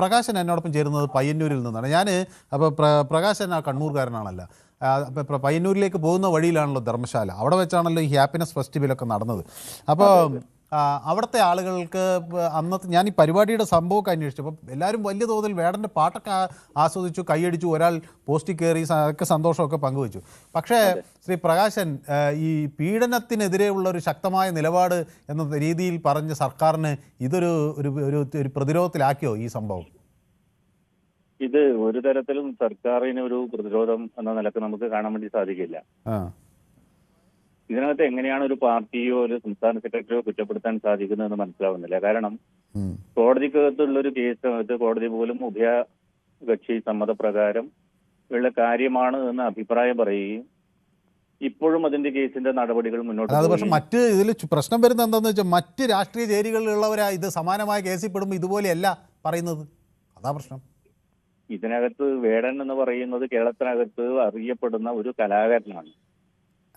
പ്രകാശൻ എന്നോടൊപ്പം ചേരുന്നത് പയ്യന്നൂരിൽ നിന്നാണ്. ഞാൻ അപ്പോൾ പ്ര പ്രകാശൻ ആ കണ്ണൂർകാരനാണല്ല. അപ്പോൾ പയ്യന്നൂരിലേക്ക് പോകുന്ന വഴിയിലാണല്ലോ ധർമ്മശാല. അവിടെ വെച്ചാണല്ലോ ഈ ഹാപ്പിനെസ് ഫെസ്റ്റിവലൊക്കെ നടന്നത്. അപ്പോൾ അവിടുത്തെ ആളുകൾക്ക് അന്നത്തെ ഞാൻ ഈ പരിപാടിയുടെ സംഭവമൊക്കെ അന്വേഷിച്ചു. അപ്പം എല്ലാവരും വലിയ തോതിൽ വേടന്റെ പാട്ടൊക്കെ ആസ്വദിച്ചു കൈയടിച്ചു ഒരാൾ പോസ്റ്റിൽ കയറി ഒക്കെ സന്തോഷമൊക്കെ പങ്കുവച്ചു. പക്ഷേ ശ്രീ പ്രകാശൻ ഈ പീഡനത്തിനെതിരെയുള്ള ഒരു ശക്തമായ നിലപാട് എന്ന രീതിയിൽ പറഞ്ഞ സർക്കാരിന് ഇതൊരു ഒരു ഒരു ഒരു പ്രതിരോധത്തിലാക്കിയോ ഈ സംഭവം? ഇത് ഒരു തരത്തിലും സർക്കാരിന് ഒരു പ്രതിരോധം എന്ന നിലയ്ക്ക് നമുക്ക് കാണാൻ വേണ്ടി സാധിക്കില്ല. ആ. ഇതിനകത്ത് എങ്ങനെയാണ് ഒരു പാർട്ടിയോ ഒരു സംസ്ഥാന സെക്രട്ടറിയോ കുറ്റപ്പെടുത്താൻ സാധിക്കുന്നതെന്ന് മനസ്സിലാവുന്നില്ല. കാരണം. കോടതിക്കകത്തുള്ള ഒരു കേസിനകത്ത് കോടതി പോലും ഉഭയ കക്ഷി സമ്മതപ്രകാരം ഉള്ള കാര്യമാണ് എന്ന് അഭിപ്രായം പറയുകയും ഇപ്പോഴും അതിന്റെ കേസിന്റെ നടപടികൾ മുന്നോട്ട് പക്ഷേ മറ്റ് ഇതിൽ പ്രശ്നം വരുന്നത് എന്താണെന്ന് വെച്ചാൽ മറ്റ് രാഷ്ട്രീയ ചേരികളിലുള്ളവരാ ഇത് സമാനമായ കേസിൽ പെടുമ്പോൾ ഇതുപോലെയല്ല പറയുന്നത്. അതാ പ്രശ്നം. ഇതിനകത്ത് വേടൻ എന്ന് പറയുന്നത് കേരളത്തിനകത്ത് അറിയപ്പെടുന്ന ഒരു കലാകാരനാണ്.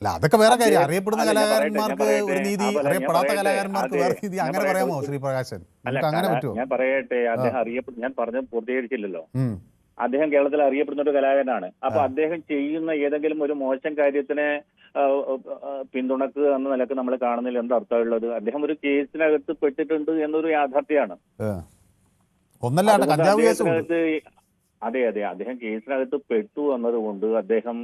അല്ല അതൊക്കെ വേറെ കാര്യം. അറിയപ്പെടുന്ന കലാകാരന്മാർക്ക് ഒരു നീതി അറിയപ്പെടാത്ത കലാകാരന്മാർക്ക് വേറെ നീതി. അങ്ങനെ പറയാമോ ശ്രീ പ്രകാശൻ? അങ്ങനെ പറ്റുമോ? ഞാൻ പറയട്ടെ അദ്ദേഹം അറിയപ്പെട്ട ഞാൻ പറഞ്ഞത് പൂർത്തീകരിച്ചില്ലല്ലോ. അദ്ദേഹം കേരളത്തിൽ അറിയപ്പെടുന്ന ഒരു കലാകാരനാണ്. അപ്പൊ അദ്ദേഹം ചെയ്യുന്ന ഏതെങ്കിലും ഒരു മോശം കാര്യത്തിനെ പിന്തുണക്കുക എന്ന നിലയ്ക്ക് നമ്മൾ കാണുന്നില്ല. എന്താ അർത്ഥമുള്ളത്? അദ്ദേഹം ഒരു കേസിനകത്ത് പെട്ടിട്ടുണ്ട് എന്നൊരു യാഥാർത്ഥ്യമാണ്. ഒന്നല്ല കഞ്ചാവ് കേസും അതെ അതെ. അദ്ദേഹം കേസിനകത്ത് പെട്ടു എന്നതുകൊണ്ട് അദ്ദേഹം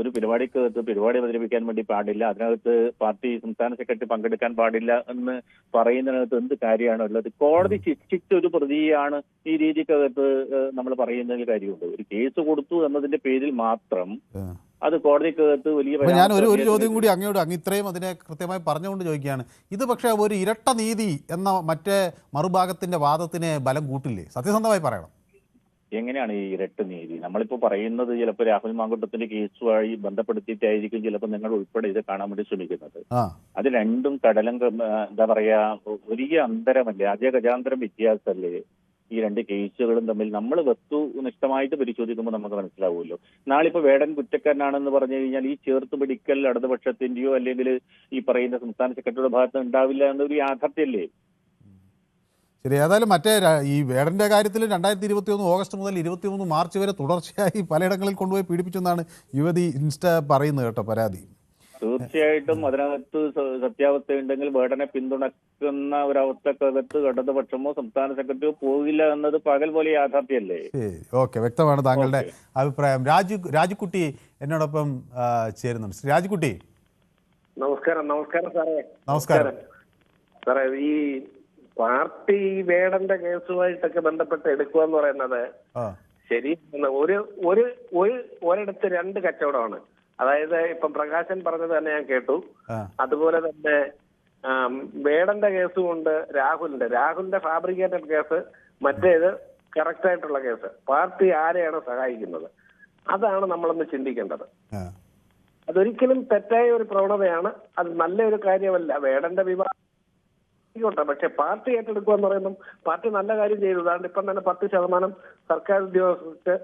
ഒരു പരിപാടിക്കകത്ത് പരിപാടി അവതരിപ്പിക്കാൻ വേണ്ടി പാടില്ല. അതിനകത്ത് പാർട്ടി സംസ്ഥാന സെക്രട്ടറി പങ്കെടുക്കാൻ പാടില്ല എന്ന് പറയുന്നതിനകത്ത് എന്ത് കാര്യമാണ് ഉള്ളത്? കോടതി ശിക്ഷിച്ച ഒരു പ്രതിയാണ് ഈ രീതിക്കകത്ത് നമ്മൾ പറയുന്നതിൽ കാര്യമുണ്ട്. ഒരു കേസ് കൊടുത്തു എന്നതിന്റെ പേരിൽ മാത്രം. അത് കോടതിക്കകത്ത് വലിയ ഞാൻ ഒരു ഒരു ചോദ്യം കൂടി അങ്ങോട്ട് അങ്ങ് ഇത്രയും അതിനെ കൃത്യമായി പറഞ്ഞുകൊണ്ട് ചോദിക്കുകയാണ്. ഇത് പക്ഷേ ഒരു ഇരട്ട നീതി എന്ന മറ്റേ മറുഭാഗത്തിന്റെ വാദത്തിന് ബലം കൂട്ടില്ലേ? സത്യസന്ധമായി പറയണം. എങ്ങനെയാണ് ഈ ഇരട്ട നീതി? നമ്മളിപ്പോ പറയുന്നത് ചിലപ്പോൾ രാഹുൽ മാങ്കുട്ടത്തിന്റെ കേസുമായി ബന്ധപ്പെടുത്തിയിട്ടായിരിക്കും ചിലപ്പോൾ നിങ്ങൾ ഉൾപ്പെടെ ഇത് കാണാൻ വേണ്ടി ശ്രമിക്കുന്നത്. അത് രണ്ടും കടലം എന്താ പറയാ വലിയ അന്തരമല്ലേ അജയ ഗജാന്തരം വ്യത്യാസമല്ലേ ഈ രണ്ട് കേസുകളും തമ്മിൽ? നമ്മൾ വസ്തുനിഷ്ഠമായിട്ട് പരിശോധിക്കുമ്പോൾ നമുക്ക് മനസ്സിലാവുമല്ലോ. നാളെ ഇപ്പൊ വേടൻ കുറ്റക്കാരനാണെന്ന് പറഞ്ഞു കഴിഞ്ഞാൽ ഈ ചേർത്ത് പിടിക്കൽ ഇടതുപക്ഷത്തിന്റെയോ അല്ലെങ്കിൽ ഈ പറയുന്ന സംസ്ഥാന സെക്രട്ടറിയുടെ ഭാഗത്ത് ഉണ്ടാവില്ല എന്നൊരു യാഥാർത്ഥ്യല്ലേ ശരി ഏതായാലും മറ്റേ ഈ വേടന്റെ കാര്യത്തിൽ രണ്ടായിരത്തി ഇരുപത്തി ഒന്ന് ഓഗസ്റ്റ് മുതൽ ഇരുപത്തി മൂന്ന് മാർച്ച് വരെ തുടർച്ചയായി പലയിടങ്ങളിൽ കൊണ്ടുപോയി പീഡിപ്പിച്ചെന്നാണ് യുവതി ഇൻസ്റ്റ പറയുന്നത് കേട്ടോ പരാതി. തീർച്ചയായിട്ടും അതിനകത്ത് സത്യാവസ്ഥയുണ്ടെങ്കിൽ വേടനെ പിന്തുണക്കുന്ന ഒരവസ്ഥക്കകത്ത് ഇടതുപക്ഷമോ സംസ്ഥാന സെക്രട്ടറിയോ പോകില്ല എന്നത് പകൽ പോലെ യാഥാർത്ഥ്യല്ലേ ഓക്കെ വ്യക്തമാണ് താങ്കളുടെ അഭിപ്രായം. രാജു രാജുക്കുട്ടി എന്നോടൊപ്പം ചേരുന്നു ചേരുന്നുണ്ട്. ശ്രീ രാജുക്കുട്ടി. നമസ്കാരം നമസ്കാരം സാറേ. നമസ്കാരം. സാറേ ഈ പാർട്ടി വേടന്റെ കേസുമായിട്ടൊക്കെ ബന്ധപ്പെട്ട് എടുക്കുക എന്ന് പറയുന്നത് ശരി. ഒരു ഒരു ഒരു ഒരിടത്ത് രണ്ട് കച്ചവടമാണ്. അതായത് ഇപ്പം പ്രകാശൻ പറഞ്ഞത് തന്നെ ഞാൻ കേട്ടു. അതുപോലെ തന്നെ വേടന്റെ കേസും ഉണ്ട് രാഹുലിന്റെ. രാഹുലിന്റെ ഫാബ്രിക്കേറ്റഡ് കേസ് മറ്റേത് കറക്റ്റ് ആയിട്ടുള്ള കേസ്. പാർട്ടി ആരെയാണ് സഹായിക്കുന്നത്? അതാണ് നമ്മളൊന്ന് ചിന്തിക്കേണ്ടത്. അതൊരിക്കലും തെറ്റായ ഒരു പ്രവണതയാണ്. അത് നല്ലൊരു കാര്യമല്ല. വേടന്റെ വിവാദം ആയിക്കോട്ടെ പക്ഷെ പാർട്ടി ഏറ്റെടുക്കുക എന്ന് പറയുമ്പം പാർട്ടി നല്ല കാര്യം ചെയ്തു. അതുകൊണ്ട് ഇപ്പം തന്നെ പത്ത് ശതമാനം സർക്കാർ ഉദ്യോഗസ്ഥർക്ക്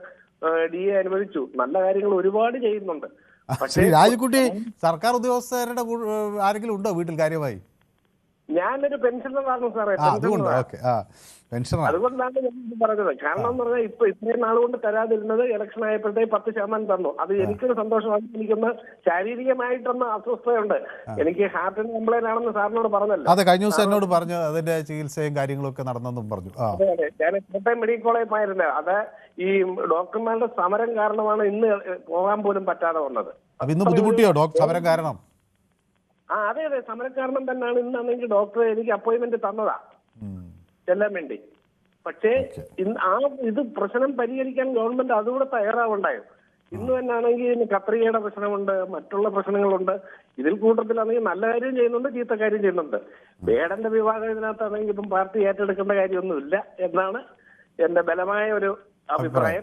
ഡി എ അനുവദിച്ചു. നല്ല കാര്യങ്ങൾ ഒരുപാട് ചെയ്യുന്നുണ്ട്. പക്ഷേ രാജുക്കുട്ടി സർക്കാർ ഉദ്യോഗസ്ഥരുടെ ആരെങ്കിലും ഉണ്ടോ വീട്ടിൽ കാര്യമായി? ഞാനൊരു പെൻഷനറാണ് സാറേ. അതുകൊണ്ട്. ഓക്കെ ആ അതുകൊണ്ടാണ് ഞാൻ ഇത് പറഞ്ഞത്. കാരണം എന്ന് പറഞ്ഞാൽ ഇപ്പൊ ഇത്രയും നാൾ കൊണ്ട് തരാതിരുന്നത് ഇലക്ഷൻ ആയപ്പോഴത്തേ പത്ത് ശതമാനം തന്നു. അത് എനിക്കൊരു സന്തോഷമാണ്. എനിക്കൊന്ന് ശാരീരികമായിട്ടൊന്ന് അസ്വസ്ഥതയുണ്ട്. എനിക്ക് ഹാർട്ടിന് കംപ്ലൈന്റ് ആണെന്ന് സാറിനോട് പറഞ്ഞല്ലോ. അതെ കഴിഞ്ഞ ദിവസം എന്നോട് പറഞ്ഞു അതിന്റെ ചികിത്സയും കാര്യങ്ങളൊക്കെ നടന്നെന്നും പറഞ്ഞു. അതെ അതെ. ഞാൻ കോട്ടയം മെഡിക്കൽ കോളേജ് പോയിരുന്നത് അത് ഈ ഡോക്ടർമാരുടെ സമരം കാരണമാണ് ഇന്ന് പോകാൻ പോലും പറ്റാതെ വന്നത്. ഇന്ന് ബുദ്ധിമുട്ടിയോ? ഡോക്ടർ സമരം കാരണം? ആ അതെ അതെ. സമരക്കാരണം കാരണം തന്നെയാണ് ഇന്നാണെങ്കിൽ ഡോക്ടറെ എനിക്ക് അപ്പോയിന്റ്മെന്റ് തന്നതാ. ചെല്ലാൻ വേണ്ടി. പക്ഷേ ആ ഇത് പ്രശ്നം പരിഹരിക്കാൻ ഗവൺമെന്റ് അതുകൂടെ തയ്യാറാവുണ്ടായോ ഇന്ന് തന്നെയാണെങ്കിൽ ഇനി കത്രികയുടെ പ്രശ്നമുണ്ട് മറ്റുള്ള പ്രശ്നങ്ങളുണ്ട്. ഇതിൽ കൂട്ടത്തിലാണെങ്കിൽ നല്ല കാര്യം ചെയ്യുന്നുണ്ട് ചീത്ത കാര്യം ചെയ്യുന്നുണ്ട്. വേടന്റെ വിവാഹം ഇതിനകത്താണെങ്കിൽ ഇപ്പം പാർട്ടി ഏറ്റെടുക്കേണ്ട കാര്യമൊന്നുമില്ല എന്നാണ് എന്റെ ബലമായ ഒരു അഭിപ്രായം.